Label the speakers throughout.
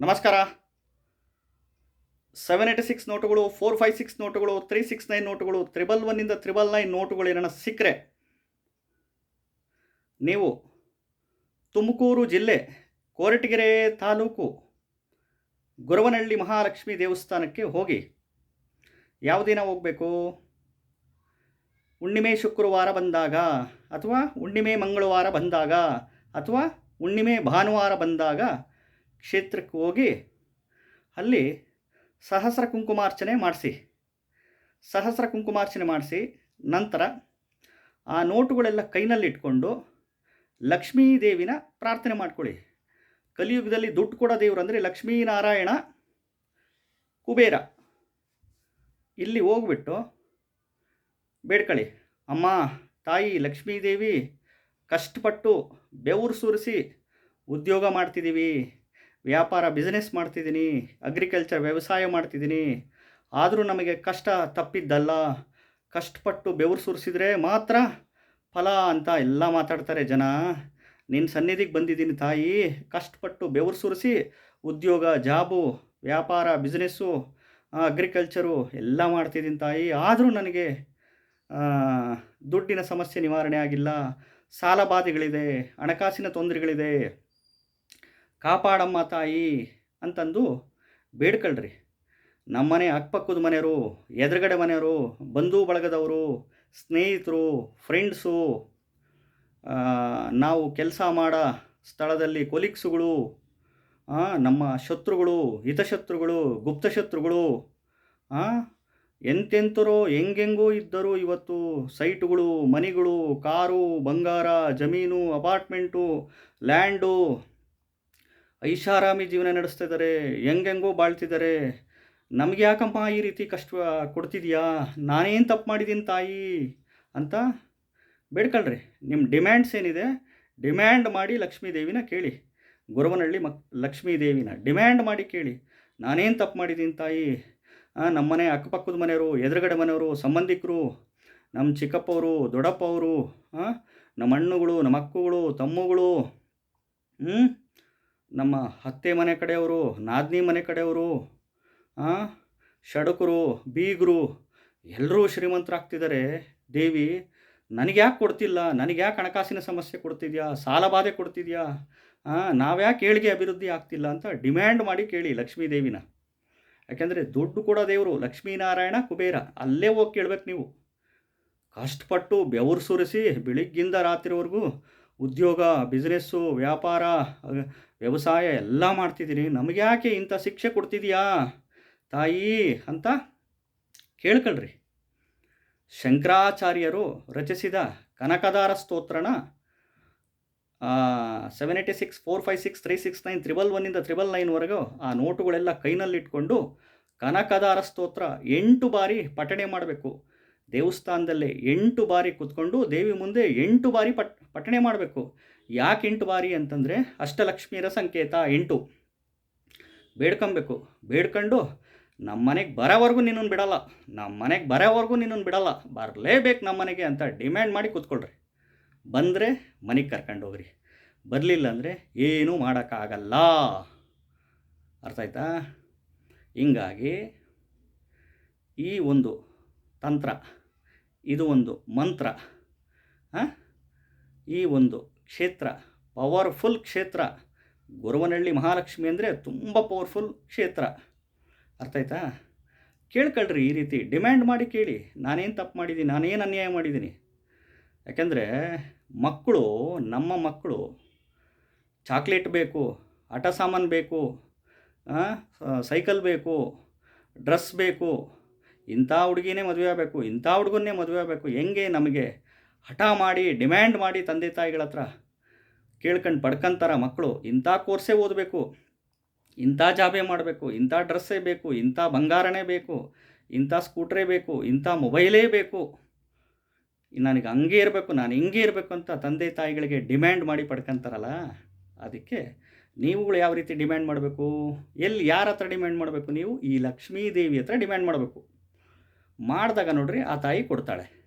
Speaker 1: ನಮಸ್ಕಾರ. Seven eighty six ನೋಟುಗಳು four five six ನೋಟುಗಳು ತ್ರೀ ಸಿಕ್ಸ್ ನೈನ್ ನೋಟುಗಳು ತ್ರಿಬಲ್ ಒನ್ನಿಂದ ತ್ರಿಬಲ್ ನೈನ್ ನೋಟುಗಳು ಏನಾರ ಸಿಕ್ಕರೆ, ನೀವು ತುಮಕೂರು ಜಿಲ್ಲೆ, ಕೋರಟಗೆರೆ ತಾಲೂಕು, ಗುರವನಹಳ್ಳಿ ಮಹಾಲಕ್ಷ್ಮಿ ದೇವಸ್ಥಾನಕ್ಕೆ ಹೋಗಿ ಯಾವ ದಿನ ಹೋಗಬೇಕು? ಹುಣ್ಣಿಮೆ, ಶುಕ್ರವಾರ ಬಂದಾಗ ಅಥವಾ ಹುಣ್ಣಿಮೆ, ಮಂಗಳವಾರ ಬಂದಾಗ ಅಥವಾ ಹುಣ್ಣಿಮೆ, ಭಾನುವಾರ ಬಂದಾಗ ಕ್ಷೇತ್ರಕ್ಕೆ ಹೋಗಿ ಅಲ್ಲಿ ಸಹಸ್ರ ಕುಂಕುಮಾರ್ಚನೆ ಮಾಡಿಸಿ. ಸಹಸ್ರ ಕುಂಕುಮಾರ್ಚನೆ ಮಾಡಿಸಿ, ನಂತರ ಆ ನೋಟುಗಳೆಲ್ಲ ಕೈನಲ್ಲಿಟ್ಕೊಂಡು ಲಕ್ಷ್ಮೀ ದೇವಿನ ಪ್ರಾರ್ಥನೆ ಮಾಡ್ಕೊಳ್ಳಿ. ಕಲಿಯುಗದಲ್ಲಿ ದುಡ್ಡು ಕೊಡೋ ದೇವರು ಅಂದರೆ ಲಕ್ಷ್ಮೀನಾರಾಯಣ ಕುಬೇರ. ಇಲ್ಲಿ ಹೋಗ್ಬಿಟ್ಟು ಬೇಡ್ಕೊಳ್ಳಿ ಅಮ್ಮ, ತಾಯಿ, ಲಕ್ಷ್ಮೀದೇವಿ, ಕಷ್ಟಪಟ್ಟು ಬೆವರು ಸುರಿಸಿ ಉದ್ಯೋಗ ಮಾಡ್ತಿದ್ದೀವಿ. ವ್ಯಾಪಾರ ಬಿಸ್ನೆಸ್ ಮಾಡ್ತಿದ್ದೀನಿ ಅಗ್ರಿಕಲ್ಚರ್ ವ್ಯವಸಾಯ ಮಾಡ್ತಿದ್ದೀನಿ. ಆದರೂ ನಮಗೆ ಕಷ್ಟ ತಪ್ಪಿದ್ದಲ್ಲ. ಕಷ್ಟಪಟ್ಟು ಬೆವರು ಸುರಿಸಿದ್ರೆ ಮಾತ್ರ ಫಲ ಅಂತ ಎಲ್ಲ ಮಾತಾಡ್ತಾರೆ ಜನ. ನಿನ್ನ ಸನ್ನಿಧಿಗೆ ಬಂದಿದ್ದೀನಿ ತಾಯಿ. ಕಷ್ಟಪಟ್ಟು ಬೆವರು ಸುರಿಸಿ ಉದ್ಯೋಗ ಜಾಬು ವ್ಯಾಪಾರ ಬಿಸ್ನೆಸ್ಸು ಅಗ್ರಿಕಲ್ಚರು ಎಲ್ಲ ಮಾಡ್ತಿದ್ದೀನಿ ತಾಯಿ. ಆದರೂ ನನಗೆ ದುಡ್ಡಿನ ಸಮಸ್ಯೆ ನಿವಾರಣೆ ಆಗಿಲ್ಲ. ಸಾಲ ಬಾಧೆಗಳಿದೆ, ಹಣಕಾಸಿನ ತೊಂದರೆಗಳಿದೆ. ಕಾಪಾಡಮ್ಮ ತಾಯಿ ಅಂತಂದು ಬೇಡ್ಕೊಳ್ರಿ. ನಮ್ಮನೆ ಅಕ್ಕಪಕ್ಕದ ಮನೆಯವರು, ಎದುರುಗಡೆ ಮನೆಯವರು, ಬಂಧು ಬಳಗದವರು, ಸ್ನೇಹಿತರು ಫ್ರೆಂಡ್ಸು ನಾವು ಕೆಲಸ ಮಾಡೋ ಸ್ಥಳದಲ್ಲಿ ಕೊಲಿಕ್ಸುಗಳು ನಮ್ಮ ಶತ್ರುಗಳು, ಹಿತಶತ್ರುಗಳು, ಗುಪ್ತಶತ್ರುಗಳು ಎಂತೆಂಥರೋ ಹೆಂಗೆಂಗೋ ಇದ್ದರೂ ಇವತ್ತು ಸೈಟುಗಳು, ಮನೆಗಳು, ಕಾರು, ಬಂಗಾರ, ಜಮೀನು, ಅಪಾರ್ಟ್ಮೆಂಟು, ಲ್ಯಾಂಡು ಐಷಾರಾಮಿ ಜೀವನ ನಡೆಸ್ತಾ ಇದ್ದಾರೆ ಹೆಂಗೆಂಗೋ ಬಾಳ್ತಿದ್ದಾರೆ. ನಮಗೆ ಯಾಕಮ್ಮ ಈ ರೀತಿ ಕಷ್ಟ ಕೊಡ್ತಿದ್ಯಾ? ನಾನೇನು ತಪ್ಪು ಮಾಡಿದ್ದೀನಿ ತಾಯಿ? ಅಂತ ಬೇಡ್ಕೊಳ್ರಿ. ನಿಮ್ಮ ಡಿಮ್ಯಾಂಡ್ಸ್ ಏನಿದೆ, ಡಿಮ್ಯಾಂಡ್ ಮಾಡಿ ಲಕ್ಷ್ಮೀ ದೇವಿನ ಕೇಳಿ. ಗೊರವನಹಳ್ಳಿ ಮಕ್, ಲಕ್ಷ್ಮೀ ದೇವಿನ ಡಿಮ್ಯಾಂಡ್ ಮಾಡಿ ಕೇಳಿ. ನಾನೇನು ತಪ್ಪು ಮಾಡಿದ್ದೀನಿ ತಾಯಿ? ನಮ್ಮ ನಮ್ಮನೆ ಅಕ್ಕಪಕ್ಕದ ಮನೆಯವರು, ಎದುರುಗಡೆ ಮನೆಯವರು, ಸಂಬಂಧಿಕರು ನಮ್ಮ ಚಿಕ್ಕಪ್ಪವರು, ದೊಡ್ಡಪ್ಪವರು ಅವರು ನಮ್ಮ ಅಣ್ಣುಗಳು ನಮ್ಮ ಅಕ್ಕಗಳು ತಮ್ಮಗಳು ಹ್ಞೂ ನಮ್ಮ ಅತ್ತೆ ಮನೆ ಕಡೆಯವರು, ನಾದಿನಿ ಮನೆ ಕಡೆಯವರು ಷಡಕರು ಬೀಗರು ಎಲ್ಲರೂ ಶ್ರೀಮಂತರಾಗ್ತಿದ್ದಾರೆ. ದೇವಿ ನನಗೆ ಯಾಕೆ ಕೊಡ್ತಿಲ್ಲ? ನನಗೆ ಯಾಕೆ ಹಣಕಾಸಿನ ಸಮಸ್ಯೆ ಕೊಡ್ತಿದ್ಯಾ? ಸಾಲ ಬಾಧೆ ಕೊಡ್ತಿದ್ಯಾ? ನಾವ್ಯಾಕೆ ಏಳಿಗೆ ಅಭಿವೃದ್ಧಿ ಆಗ್ತಿಲ್ಲ ಅಂತ ಡಿಮ್ಯಾಂಡ್ ಮಾಡಿ ಕೇಳಿ ಲಕ್ಷ್ಮೀ ದೇವಿನ. ಯಾಕೆಂದರೆ ದುಡ್ಡು ಕೊಡೋ ದೇವರು ಲಕ್ಷ್ಮೀನಾರಾಯಣ ಕುಬೇರ. ಅಲ್ಲೇ ಹೋಗಿ ಕೇಳ್ಬೇಕು ನೀವು. ಕಷ್ಟಪಟ್ಟು ಬೆವರು ಸುರಿಸಿ ಬೆಳಿಗ್ಗಿಂದ ರಾತ್ರಿವರೆಗೂ ಉದ್ಯೋಗ ಬಿಸ್ನೆಸ್ಸು ವ್ಯಾಪಾರ ವ್ಯವಸಾಯ ಎಲ್ಲ ಮಾಡ್ತಿದ್ದೀನಿ. ನಮಗೆ ಯಾಕೆ ಇಂಥ ಶಿಕ್ಷೆ ಕೊಡ್ತಿದೀಯಾ? ತಾಯಿ ಅಂತ ಕೇಳ್ಕೊಳ್ರಿ. ಶಂಕರಾಚಾರ್ಯರು ರಚಿಸಿದ Kanakadhara ಸ್ತೋತ್ರನ seven eighty six four five six three six nine triple ಒನ್ನಿಂದ triple ನೈನ್ವರೆಗೂ ಆ ನೋಟುಗಳೆಲ್ಲ ಕೈನಲ್ಲಿಟ್ಕೊಂಡು ಕನಕದಾರ ಸ್ತೋತ್ರ ಎಂಟು ಬಾರಿ ಪಠಣೆ ಮಾಡಬೇಕು. ದೇವಸ್ಥಾನದಲ್ಲೇ ಎಂಟು ಬಾರಿ ಕೂತ್ಕೊಂಡು ದೇವಿ ಮುಂದೆ ಎಂಟು ಬಾರಿ ಪಟ್, ಪಠಣೆ ಮಾಡಬೇಕು. ಯಾಕೆ ಎಂಟು ಬಾರಿ ಅಂತಂದರೆ ಅಷ್ಟಲಕ್ಷ್ಮೀರ ಸಂಕೇತ ಎಂಟು. ಬೇಡ್ಕೊಬೇಕು. ಬೇಡ್ಕೊಂಡು ನಮ್ಮ ಮನೆಗೆ ಬರೋವರೆಗೂ ನಿನ್ನನ್ನು ಬಿಡಲ್ಲ. ನಮ್ಮ ಮನೆಗೆ ಬರೋವರೆಗೂ ನಿನ್ನನ್ನು ಬಿಡಲ್ಲ. ಬರಲೇಬೇಕು ನಮ್ಮ ಮನೆಗೆ ಅಂತ ಡಿಮ್ಯಾಂಡ್ ಮಾಡಿ ಕೂತ್ಕೊಳ್ರಿ. ಬಂದರೆ ಮನೆಗೆ ಕರ್ಕೊಂಡು ಹೋಗ್ರಿ. ಬರಲಿಲ್ಲ ಅಂದರೆ ಏನೂ ಮಾಡೋಕ್ಕಾಗಲ್ಲ. ಅರ್ಥ ಆಯ್ತಾ ಹಿಂಗಾಗಿ ಈ ಒಂದು ತಂತ್ರ ಇದು ಒಂದು ಮಂತ್ರ? ಈ ಒಂದು ಕ್ಷೇತ್ರ ಪವರ್ಫುಲ್ ಕ್ಷೇತ್ರ, ಗುರುವನಹಳ್ಳಿ ಮಹಾಲಕ್ಷ್ಮಿ ಅಂದರೆ ತುಂಬ ಪವರ್ಫುಲ್ ಕ್ಷೇತ್ರ. ಅರ್ಥ ಆಯ್ತಾ? ಕೇಳ್ಕೊಳ್ರಿ ಈ ರೀತಿ ಡಿಮ್ಯಾಂಡ್ ಮಾಡಿ ಕೇಳಿ. ನಾನೇನು ತಪ್ಪು ಮಾಡಿದ್ದೀನಿ? ನಾನೇನು ಅನ್ಯಾಯ ಮಾಡಿದ್ದೀನಿ? ಯಾಕೆಂದರೆ ಮಕ್ಕಳು, ನಮ್ಮ ಮಕ್ಕಳು ಚಾಕ್ಲೇಟ್ ಬೇಕು, ಆಟ ಸಾಮಾನು ಬೇಕು ಸೈಕಲ್ ಬೇಕು ಡ್ರೆಸ್ ಬೇಕು ಇಂಥ ಹುಡುಗಿನೇ ಮದುವೆ ಆಗಬೇಕು, ಇಂಥ ಹುಡುಗನ್ನೇ ಮದುವೆ ಆಗಬೇಕು, ಹೆಂಗೆ ನಮಗೆ ಹಠ ಮಾಡಿ, ಡಿಮ್ಯಾಂಡ್ ಮಾಡಿ ತಂದೆ ತಾಯಿಗಳ ಹತ್ರ ಕೇಳ್ಕೊಂಡು ಪಡ್ಕೊಂತಾರ ಮಕ್ಕಳು, ಇಂಥ ಕೋರ್ಸೇ ಓದಬೇಕು, ಇಂಥ ಜಾಬೇ ಮಾಡಬೇಕು, ಇಂಥ ಡ್ರೆಸ್ಸೇ ಬೇಕು, ಇಂಥ ಬಂಗಾರನೇ ಬೇಕು, ಇಂಥ ಸ್ಕೂಟ್ರೇ ಬೇಕು, ಇಂಥ ಮೊಬೈಲೇ ಬೇಕು. ನನಗೆ ಹಂಗೆ ಇರಬೇಕು, ನಾನು ಹಿಂಗೆ ಇರಬೇಕು ಅಂತ ತಂದೆ ತಾಯಿಗಳಿಗೆ ಡಿಮ್ಯಾಂಡ್ ಮಾಡಿ ಪಡ್ಕೊಂತಾರಲ್ಲ, ಅದಕ್ಕೆ ನೀವುಗಳು ಯಾವ ರೀತಿ ಡಿಮ್ಯಾಂಡ್ ಮಾಡಬೇಕು? ಎಲ್ಲಿ, ಯಾರ ಹತ್ರ ಡಿಮ್ಯಾಂಡ್ ಮಾಡಬೇಕು ನೀವು? ಈ ಲಕ್ಷ್ಮೀ ದೇವಿ ಹತ್ರ ಡಿಮ್ಯಾಂಡ್ ಮಾಡಬೇಕು. ಮಾಡಿದಾಗ ನೋಡ್ರಿ ಆ ತಾಯಿ ಕೊಡ್ತಾಳೆ.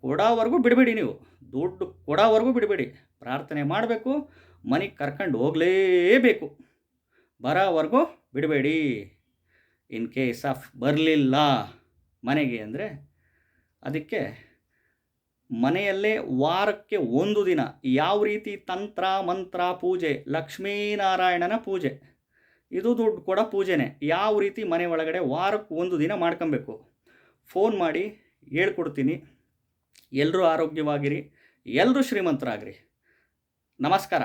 Speaker 1: ಕೊಡೋವರೆಗೂ ಬಿಡಬೇಡಿ ನೀವು. ದುಡ್ಡು ಕೊಡೋವರೆಗೂ ಬಿಡಬೇಡಿ. ಪ್ರಾರ್ಥನೆ ಮಾಡಬೇಕು, ಮನೆಗೆ ಕರ್ಕೊಂಡು ಹೋಗಲೇಬೇಕು. ಬರೋವರೆಗೂ ಬಿಡಬೇಡಿ. ಇನ್ ಕೇಸ್ ಆಫ್ ಬರಲಿಲ್ಲ ಮನೆಗೆ ಅಂದರೆ ಅದಕ್ಕೆ ಮನೆಯಲ್ಲೇ ವಾರಕ್ಕೆ ಒಂದು ದಿನ ಯಾವ ರೀತಿ ತಂತ್ರ, ಮಂತ್ರ, ಪೂಜೆ, ಲಕ್ಷ್ಮೀನಾರಾಯಣನ ಪೂಜೆ. ಇದು ದುಡ್ಡು ಕೊಡೋ ಪೂಜೆನೇ. ಯಾವ ರೀತಿ ಮನೆ ಒಳಗಡೆ ವಾರಕ್ಕೆ ಒಂದು ದಿನ ಮಾಡ್ಕೊಬೇಕು. ಫೋನ್ ಮಾಡಿ ಹೇಳ್ಕೊಡ್ತೀನಿ. ಎಲ್ಲರೂ ಆರೋಗ್ಯವಾಗಿರಿ. ಎಲ್ಲರೂ ಶ್ರೀಮಂತರಾಗಿರಿ. ನಮಸ್ಕಾರ.